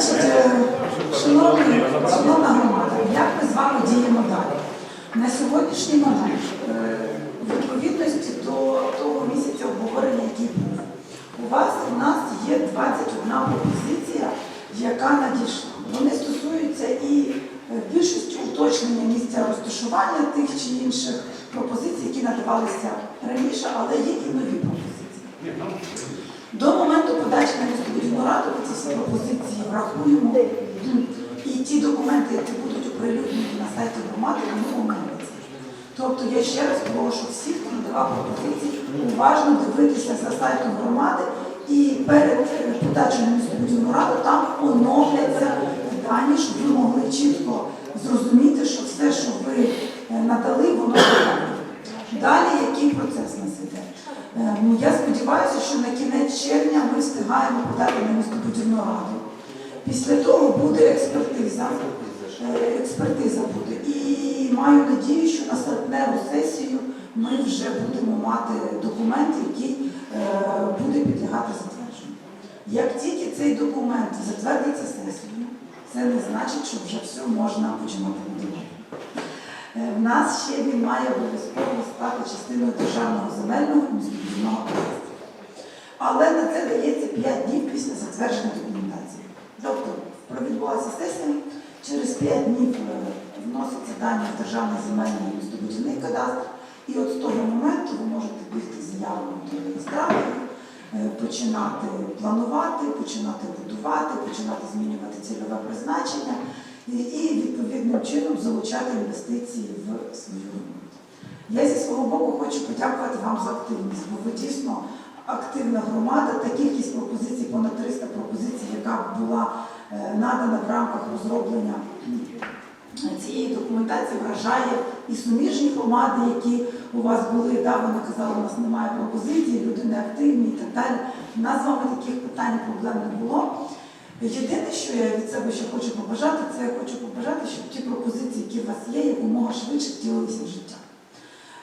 Значить, е, шановні, шановна громада, як ми з вами діємо далі? На сьогоднішній момент, е, в відповідності до того місяця обговорення, який був, у вас у нас є 21 пропозиція, яка надійшла. Вони стосуються і е, більшості уточнення місця розташування тих чи інших пропозицій, які надавалися раніше, але є і нові пропозиції. До моменту подачі на містобудівну раду ми ці всі пропозиції врахуємо. І ті документи, які будуть оприлюднені на сайті громади, вони оновляться. Тобто я ще раз прошу всіх, хто надавав пропозиції, уважно дивитися за сайтом громади і перед подачею містобудівну раду там оновляться дані, щоб ви могли чітко зрозуміти, що все, що ви е, надали, воно правильно. Далі який процес нас іде? Е, ну, Я сподіваюся, що на кінець червня ми встигаємо подати на містобудівну раду. Після того буде експертиза. Е, Експертиза буде. І маю надію, що на серпневу сесію ми вже будемо мати документ, який е, буде підлягати затвердженню. Як тільки цей документ затвердиться сесією, це не значить, що вже все можна починати будувати. Е, В нас ще він має обов'язково стати частиною державного земельного і містобудівного кадастру. Але на це дається 5 днів після затвердження документації. Тобто про відбулася сесія, через 5 днів е, вносяться дані в державний земельний містобудівний кадастр, і от з того моменту ви можете бігти з заявою до реєстраторів, е, починати планувати, починати будувати, починати змінювати цільове призначення і відповідним чином залучати інвестиції в свою роботу. Я зі свого боку хочу подякувати вам за активність, бо ви дійсно активна громада. Та кількість пропозицій, понад 300 пропозицій, яка була е, надана в рамках розроблення цієї документації, вражає і суміжні громади, які у вас були. Да, вони казали, у нас немає пропозицій, люди не активні і так далі. У нас з вами таких питань проблем не було. Єдине, що я від себе ще хочу побажати, це я хочу побажати, щоб ті пропозиції, які у вас є, якомога швидше втілилися в життя.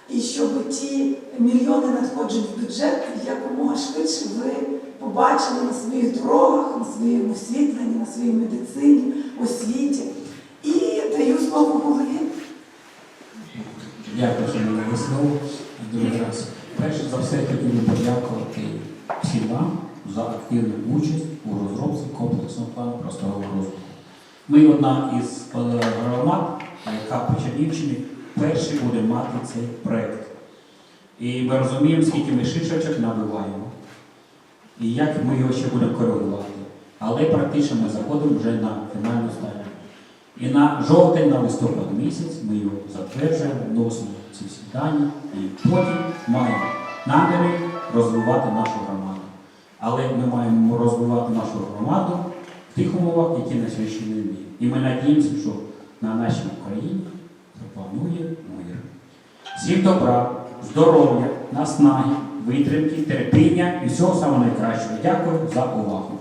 І щоб ті мільйони надходжень в бюджет якомога швидше ви побачили на своїх дорогах, на своєму освітленні, на своїй медицині, освіті. І даю слово голові. Дякую, що мене висловив. Другий раз. Перше за все хотів би подякувати всім вам за активну участь у розробці комплексного плану простого розвитку. Ми одна із громад, яка по Чернівщині перші буде мати цей проєкт. І ми розуміємо, скільки ми шишечок набиваємо, і як ми його ще будемо коригувати. Але практично ми заходимо вже на фінальну стадію. І на жовтень, на листопад місяць ми його затверджуємо, вносимо ці всі дані і потім маємо наміри розвивати нашу громаду. Але ми маємо розвивати нашу громаду в тих умовах, які на сьогоднішній день. І ми надіємося, що на нашій Україні запанує мир. Всім добра, здоров'я, наснаги, витримки, терпіння і всього самого найкращого. Дякую за увагу.